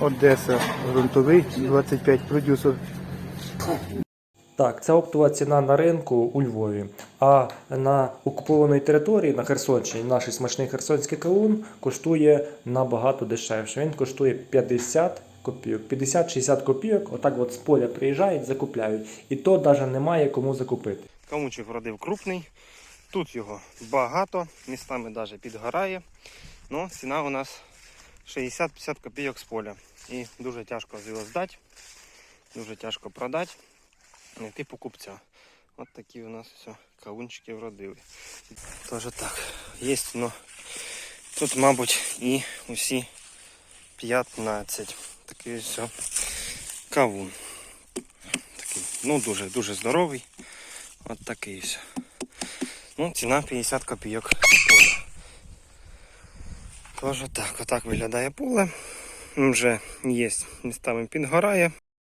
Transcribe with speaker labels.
Speaker 1: Одеса, ґрунтовий, 25 продюсер.
Speaker 2: Так, це оптова ціна на ринку у Львові. А на окупованій території на Херсонщині наш смачний херсонський кавун коштує набагато дешевше. Він коштує 50 копійок. 50-60 копійок, отак от з поля приїжджають, закупляють. І то навіть немає кому закупити.
Speaker 3: Камучик вродив крупний. Тут його багато, містами навіть підгорає. Ну, ціна у нас 60-50 копійок з поля. І дуже тяжко його здати, дуже тяжко продати, знайти покупця. От такі у нас все, кавунчики вродили. Тож так, є, ну, тут, мабуть, і усі 15. Такий ось все кавун. Такий, ну, дуже, дуже здоровий. От такий все. Ну, ціна 50 копійок поля. Тож так, отак виглядає поле. Вже є містами підгорає.